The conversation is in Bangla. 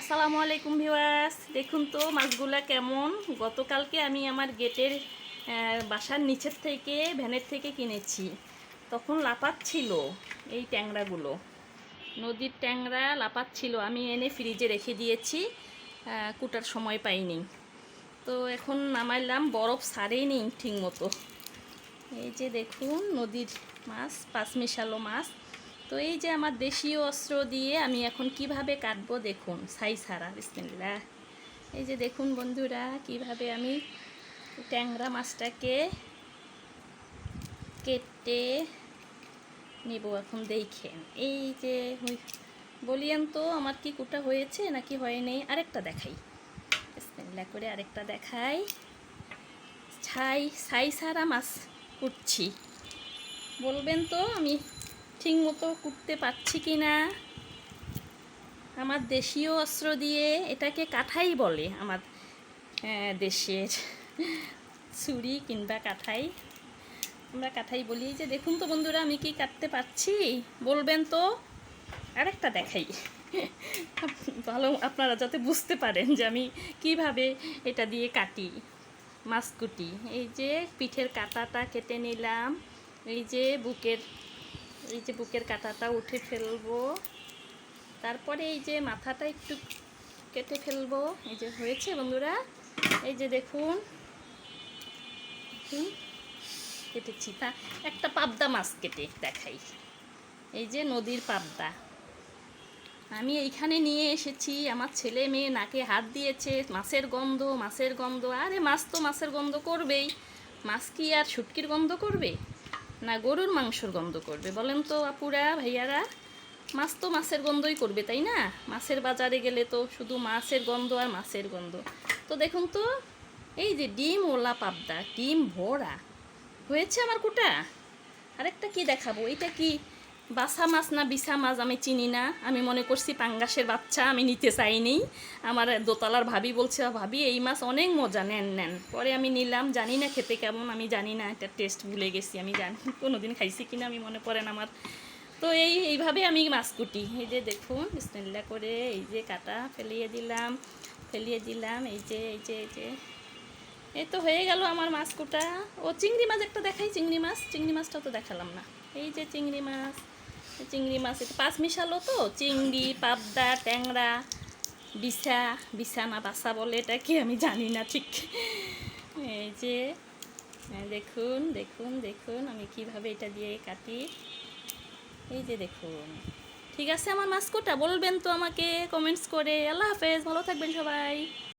আসসালামু আলাইকুম ভিওয়ার্স দেখুন তো মাছগুলা কেমন। গতকালকে আমি আমার গেটের বাসার নিচের থেকে, ভ্যানের থেকে কিনেছি। তখন লাপাচ্ছিল এই ট্যাংরাগুলো। নদীর ট্যাংরা লাপাচ্ছিল। আমি এনে ফ্রিজে রেখে দিয়েছি কুটার সময় পাইনি। তো এখন নামাইলাম, বরফ সারেনি ঠিক মতো এই যে দেখুন নদীর মাছ, পাঁচ মিশালো মাছ। তো এই যে আমার দেশীয় অস্ত্র দিয়ে আমি এখন কীভাবে কাটবো দেখুন সাই সারা বিসমিল্লা এই যে দেখুন বন্ধুরা, কীভাবে আমি ট্যাংরা মাছটাকে কেটে নেব এখন দেখেন। এই যে বলিয়েন তো আমার কি কুটা হয়েছে নাকি হয়নি আরেকটা দেখাই। বিসমিল্লা করে আরেকটা দেখাই। ছাই ছাই সারা মাছ কুটছি। বলবেন তো আমি ঠিক মতো কুটতে পারছি কি না? আমার দেশীয় অস্ত্র দিয়ে এটাকে কাঠাই বলে আমার দেশের ছুরি কিংবা কাঠাই। আমরা কাঠাই বলি যে, দেখুন তো বন্ধুরা, আমি কি কাটতে পারছি? বলবেন তো। আরেকটা দেখাই। ভালো, আপনারা যাতে বুঝতে পারেন যে আমি কীভাবে এটা দিয়ে কাটি, মাছ কুটি। এই যে পিঠের কাটাটা কেটে নিলাম, এই যে বুকের এই যে বুকের কাটাটা উঠে ফেলব। তারপরে এই যে মাথাটা একটু কেটে ফেলব। এই যে হয়েছে বন্ধুরা? এই যে দেখুন, কেটেছি। তা একটা পাবদা মাছ কেটে দেখাই। এই যে নদীর পাবদা। আমি এইখানে নিয়ে এসেছি। আমার ছেলে মেয়ে নাকে হাত দিয়েছে। মাছের গন্ধ মাছের গন্ধ। আরে মাছ তো মাছের গন্ধ করবেই। মাছ কি আর শুটকির গন্ধ করবে? না গরুর মাংসর গন্ধ করবে। বলেন তো আপুরা, ভাইয়ারা, মাছ তো মাছের গন্ধই করবে, তাই না? মাছের বাজারে গেলে তো শুধু মাছের গন্ধ আর মাছের গন্ধ। তো দেখুন তো, এই যে ডিম ওলা পাবদা, ডিম ভরা, হয়েছে আমার কুটা? আরেকটা কি দেখাবো? এটা কি বাসা মাছ না বিসা মাছ আমি চিনি না। আমি মনে করছি পাঙ্গাসের বাচ্চা, আমি নিতে চাইনি। আমার দোতলার ভাবি বলছে, ভাবি, এই মাছ অনেক মজা, নেন নেন। পরে আমি নিলাম, জানি না খেতে কেমন, আমি জানি না, এটা টেস্ট ভুলে গেছি, আমি জানি, কোনোদিন খাইছি কিনা, আমি মনে পড়ে না আমার। তো এই, এইভাবে আমি মাছ কুটি। এই যে দেখুন বিসমিল্লা করে এই যে কাটা ফেলিয়ে দিলাম ফেলিয়ে দিলাম, এই যে এই যে এই যে। এই তো হয়ে গেল আমার মাছ কুটা। ও চিংড়ি মাছ একটা দেখাই, চিংড়ি মাছ। চিংড়ি মাছটা তো দেখালাম না। এই যে চিংড়ি মাছ। চিংড়ি মাছ পাঁচ মিশালো তো, চিংড়ি, পাবদা, ট্যাংরা, বিছা বিছা না বাসা বলে এটা কি আমি জানি না ঠিক। এই যে দেখুন দেখুন দেখুন, আমি কীভাবে এটা দিয়ে কাটি। এই যে দেখুন, ঠিক আছে আমার মাস্কোটা বলবেন তো আমাকে কমেন্টস করে। আল্লাহ হাফেজ, ভালো থাকবেন সবাই।